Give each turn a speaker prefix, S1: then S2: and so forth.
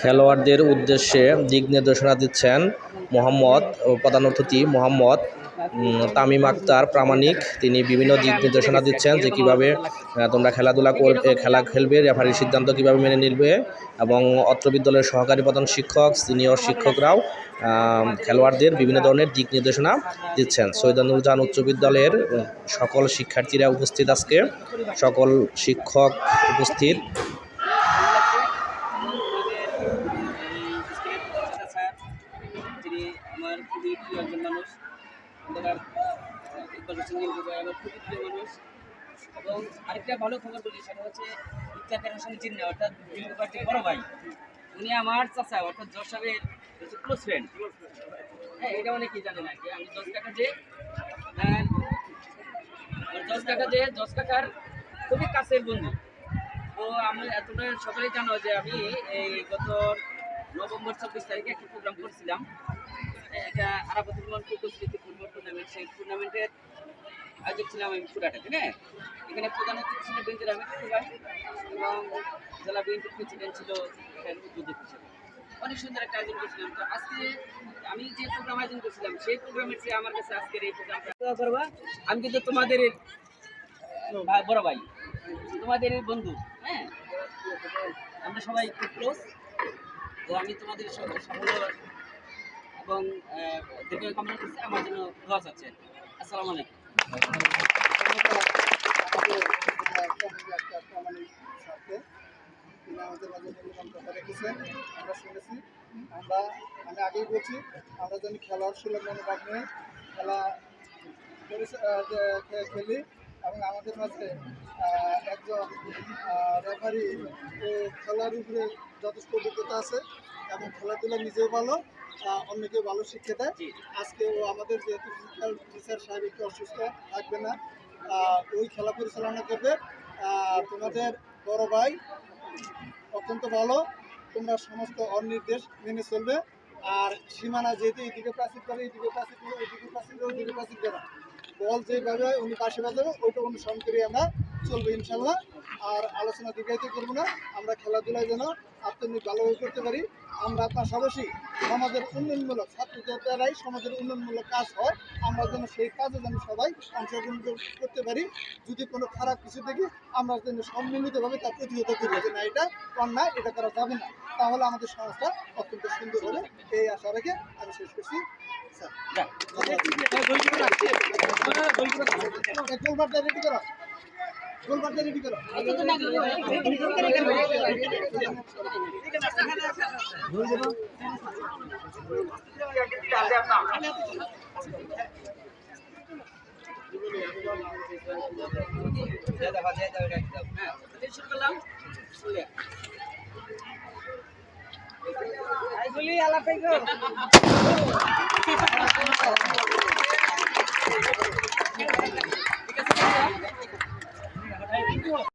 S1: খেলোয়াড়দের উদ্দেশ্যে দিক নির্দেশনা দিচ্ছেন মোহাম্মদ প্রধান অতিথি মোহাম্মদ তামিম আক্তার প্রামাণিক। তিনি বিভিন্ন দিক নির্দেশনা দিচ্ছেন যে কীভাবে তোমরা খেলাধুলা করবে খেলা খেলবে, রেফারির সিদ্ধান্ত কীভাবে মেনে নিবে এবং অত্র বিদ্যালয়ের সহকারী প্রধান শিক্ষক, সিনিয়র শিক্ষকরাও খেলোয়াড়দের বিভিন্ন ধরনের দিক নির্দেশনা দিচ্ছেন। সৈয়দানুরজান উচ্চ বিদ্যালয়ের সকল শিক্ষার্থীরা উপস্থিত আজকে। সকল শিক্ষক উপস্থিত
S2: স্যার যিনি আমার খুবই প্রিয় একজন মানুষ নীলু আমার খুবই প্রিয় মানুষ। এবং আরেকটা ভালো খবর বলি, সেটা হচ্ছে ইফতার হোসেন জিন্না অর্থাৎ নীলু পার্টির বড় ভাই। উনি আমার চাচা, অর্থাৎ জজ সাহেবের ক্লোজ ফ্রেন্ড হ্যাঁ এটা অনেকেই জানে না, যে আমি জজ কাকা যে আমার জজ কাকা যে, জজ কাকার খুবই কাছের বন্ধু। তো আমি তোমরা সকলেই জানো যে আমি এই গত নভেম্বর চব্বিশ তারিখে একটা প্রোগ্রাম করছিলাম। বিমান ফুটবল টুর্নামেন্ট সেই টুর্নামেন্টের ছিলাম আমি হ্যাঁ? এখানে ছিল অনেক সুন্দর একটা আয়োজন করছিলাম। তো আজকে আমি যে প্রোগ্রাম আয়োজন করছিলাম, সেই আমার কাছে আজকের এই আমি কিন্তু তোমাদের বড় ভাই, তোমাদের বন্ধু হ্যাঁ? আমরা সবাই খুব ক্লোজ তো আমি তোমাদের সাফল্য এবং দীর্ঘ কামনা করছি, আমার জন্য দোয়া চাচ্ছে। আসসালামু আলাইকুম।
S3: আমাদের মাঝে মূল্যবান কথা রেখেছেন আমরা শুনেছি আমরা আমি আগেই বলছি আমরা যেন খেলার সুলভ মনোভাব নিয়ে খেলা খেলি এবং আমাদের মাঝে একজন রেফারি খেলার উপরে যথেষ্ট অভিজ্ঞতা আছে এবং খেলাধুলা নিজেও ভালো আহ, অন্যকেও ভালো শিক্ষা দেয়। আজকে ও আমাদের যেহেতু ফিজিক্যাল টিচার সাহেব একটু অসুস্থ থাকবে না ওই খেলা পরিচালনা করবে। তোমাদের বড় ভাই অত্যন্ত ভালো তোমরা সমস্ত অনির্দেশ মেনে চলবে। আর সীমানা যেহেতু এইদিকে প্রাচীর করে এইদিকে প্রাচীর করে ওইদিকে প্রাচীর করে ওইদিকে প্রাচীর করে বল যেভাবে উনি পাশে বাজাবে ওইটা অনুসরণ করে আমরা চলবো ইনশাল্লাহ আর আলোচনা দীর্ঘায়িত করব না আমরা খেলাধুলায় যেন আত্মনিক ভালোভাবে করতে পারি। আমরা আপনার পাশাপাশি সমাজের উন্নয়নমূলক ছাত্রদের দ্বারাই সমাজের উন্নয়নমূলক কাজ হয়। আমরা যেন সেই কাজে যেন সবাই অংশগ্রহণ করতে পারি। যদি কোনো খারাপ কিছু দেখি আমরা যেন সম্মিলিতভাবে তা প্রতিহত করি। যে না এটা অন্যায় এটা করা যাবে না। তাহলে আমাদের সমাজটা অত্যন্ত সুন্দর হবে। এই আশা রেখে আমি শেষ করছি। স্যার। এক গোলবারটা রেডি করো